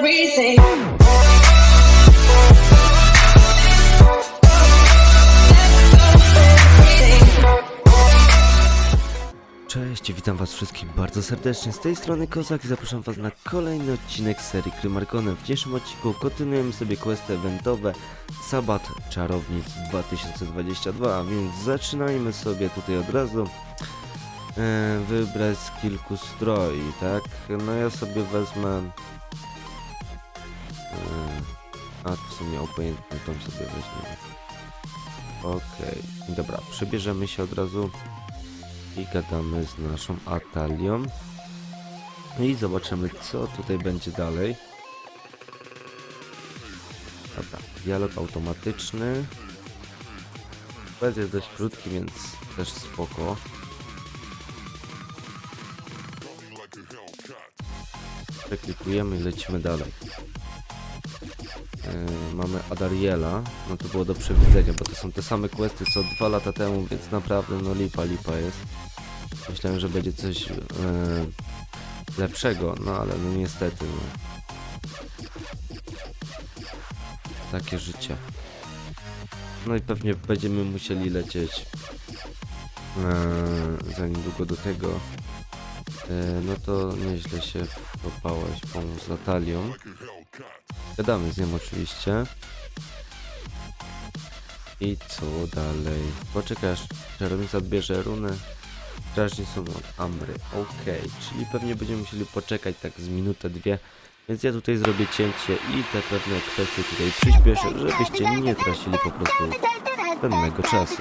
everything. Cześć, witam was wszystkich bardzo serdecznie. Z tej strony Kozak i zapraszam was na kolejny odcinek serii Krymarkonem. W dzisiejszym odcinku kontynuujemy sobie questy eventowe Sabat Czarownic 2022, a więc zaczynajmy sobie tutaj od razu e, wybrać z kilku stroi, tak? No ja sobie wezmę a w sumie obojętnie tą sobie weźmiemy. Okej, dobra, przebierzemy się od razu i gadamy z naszą Atalią. No i zobaczymy, co tutaj będzie dalej. Dobra, dialog automatyczny. Quest jest dość krótki, więc też spoko. Przeklikujemy i lecimy dalej. Yy, mamy Adariela, no to było do przewidzenia, bo to są te same questy co dwa lata temu, więc naprawdę no lipa, lipa jest. Myślałem, że będzie coś yy, lepszego, no ale no niestety, no. Takie życie. No i pewnie będziemy musieli lecieć yy, za niedługo do tego. Yy, no to nieźle się wkopałeś pomóc z Natalią. Gadamy z nią oczywiście. I co dalej? Poczekasz, czarownica odbierze runę. Strażni są od Amry. Okej, czyli pewnie będziemy musieli poczekać tak z minutę, dwie. Więc ja tutaj zrobię cięcie i te pewne kwestie tutaj przyspieszę, żebyście nie tracili po prostu pewnego czasu.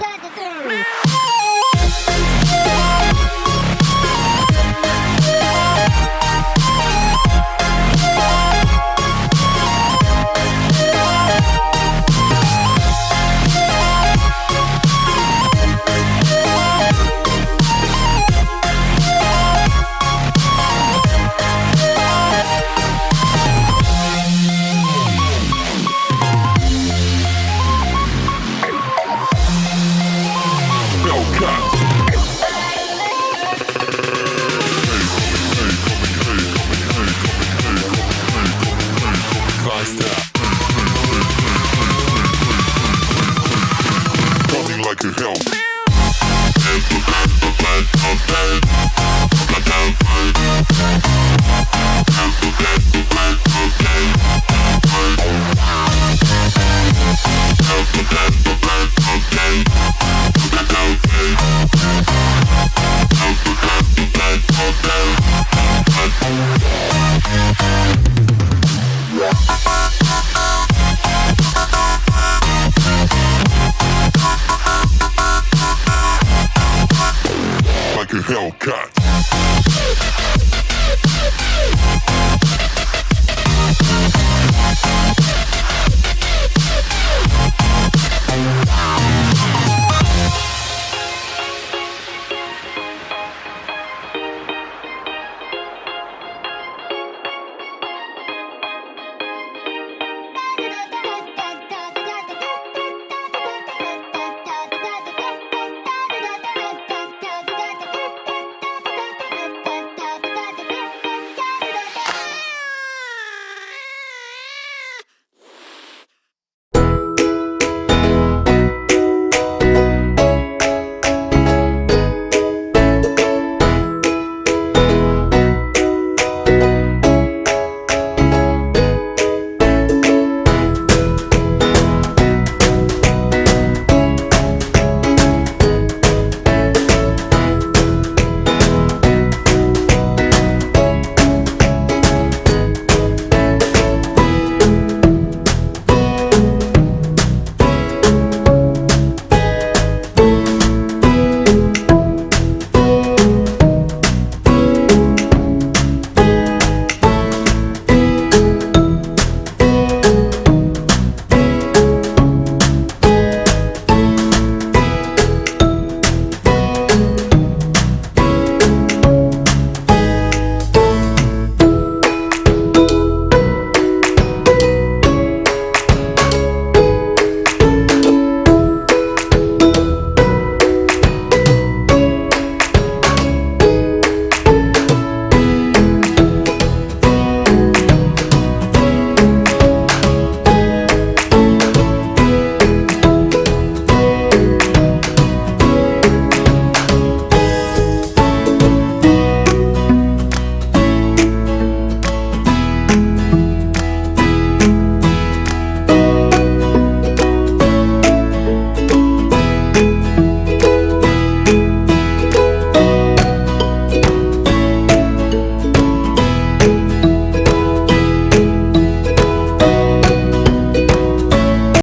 like a. Hellcat.